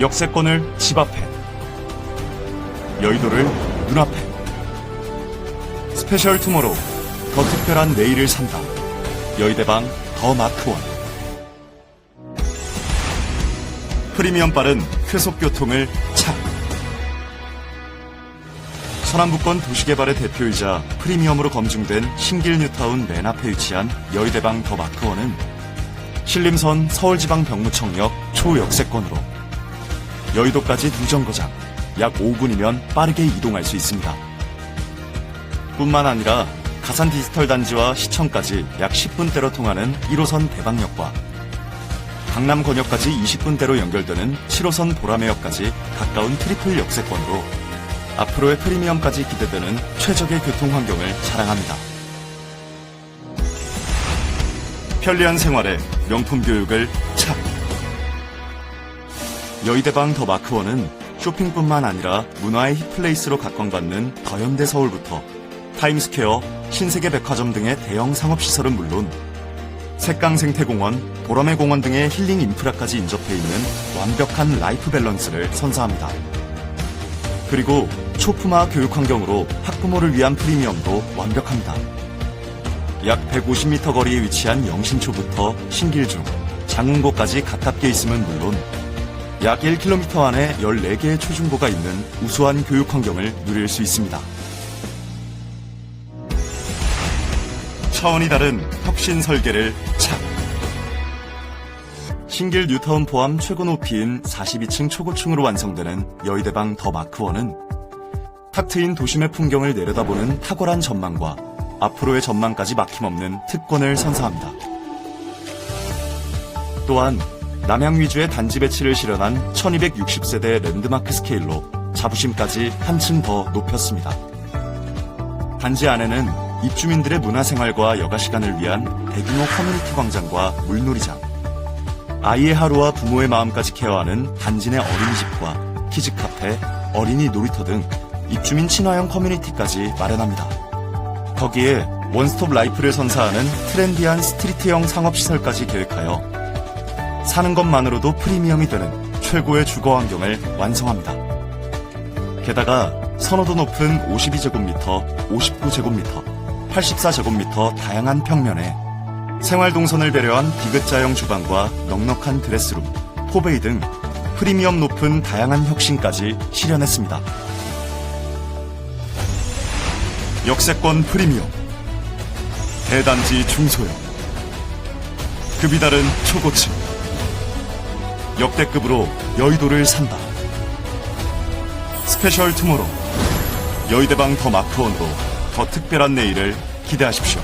역세권을 집 앞에, 여의도를 눈앞에. 스페셜 투모로우, 더 특별한 내일을 산다. 여의대방 더 마크원. 프리미엄 빠른 쾌속교통을 착. 서남부권 도시개발의 대표이자 프리미엄으로 검증된 신길 뉴타운 맨 앞에 위치한 여의대방 더 마크원은 신림선 서울지방병무청역 초역세권으로 여의도까지 두 정거장 약 5분이면 빠르게 이동할 수 있습니다. 뿐만 아니라 가산 디지털 단지와 시청까지 약 10분대로 통하는 1호선 대방역과 강남 권역까지 20분대로 연결되는 7호선 보라매역까지 가까운 트리플 역세권으로 앞으로의 프리미엄까지 기대되는 최적의 교통 환경을 자랑합니다. 편리한 생활에 명품 교육을 착. 여의대방 더 마크원은 쇼핑뿐만 아니라 문화의 힙플레이스로 각광받는 더현대 서울부터 타임스퀘어, 신세계 백화점 등의 대형 상업시설은 물론 색강 생태공원, 보라매 공원 등의 힐링 인프라까지 인접해 있는 완벽한 라이프 밸런스를 선사합니다. 그리고 초품화 교육 환경으로 학부모를 위한 프리미엄도 완벽합니다. 약 150m 거리에 위치한 영신초부터 신길중, 장흥고까지 가깝게 있음은 물론 약 1km 안에 14개의 초중고가 있는 우수한 교육 환경을 누릴 수 있습니다. 차원이 다른 혁신 설계를 착! 신길 뉴타운 포함 최고 높이인 42층 초고층으로 완성되는 여의대방 더 마크원은 탁 트인 도심의 풍경을 내려다보는 탁월한 전망과 앞으로의 전망까지 막힘없는 특권을 선사합니다. 또한 남향 위주의 단지 배치를 실현한 1260세대 랜드마크 스케일로 자부심까지 한층 더 높였습니다. 단지 안에는 입주민들의 문화생활과 여가 시간을 위한 대규모 커뮤니티 광장과 물놀이장, 아이의 하루와 부모의 마음까지 케어하는 단지 내 어린이집과 키즈카페, 어린이 놀이터 등 입주민 친화형 커뮤니티까지 마련합니다. 거기에 원스톱 라이프를 선사하는 트렌디한 스트리트형 상업시설까지 계획하여 사는 것만으로도 프리미엄이 되는 최고의 주거 환경을 완성합니다. 게다가 선호도 높은 52제곱미터, 59제곱미터, 84제곱미터 다양한 평면에 생활 동선을 배려한 디귿자형 주방과 넉넉한 드레스룸, 포베이 등 프리미엄 높은 다양한 혁신까지 실현했습니다. 역세권 프리미엄, 대단지 중소형, 급이 다른 초고층, 역대급으로 여의도를 산다. 스페셜 투모로우, 여의대방 더 마크원으로 더 특별한 내일을 기대하십시오.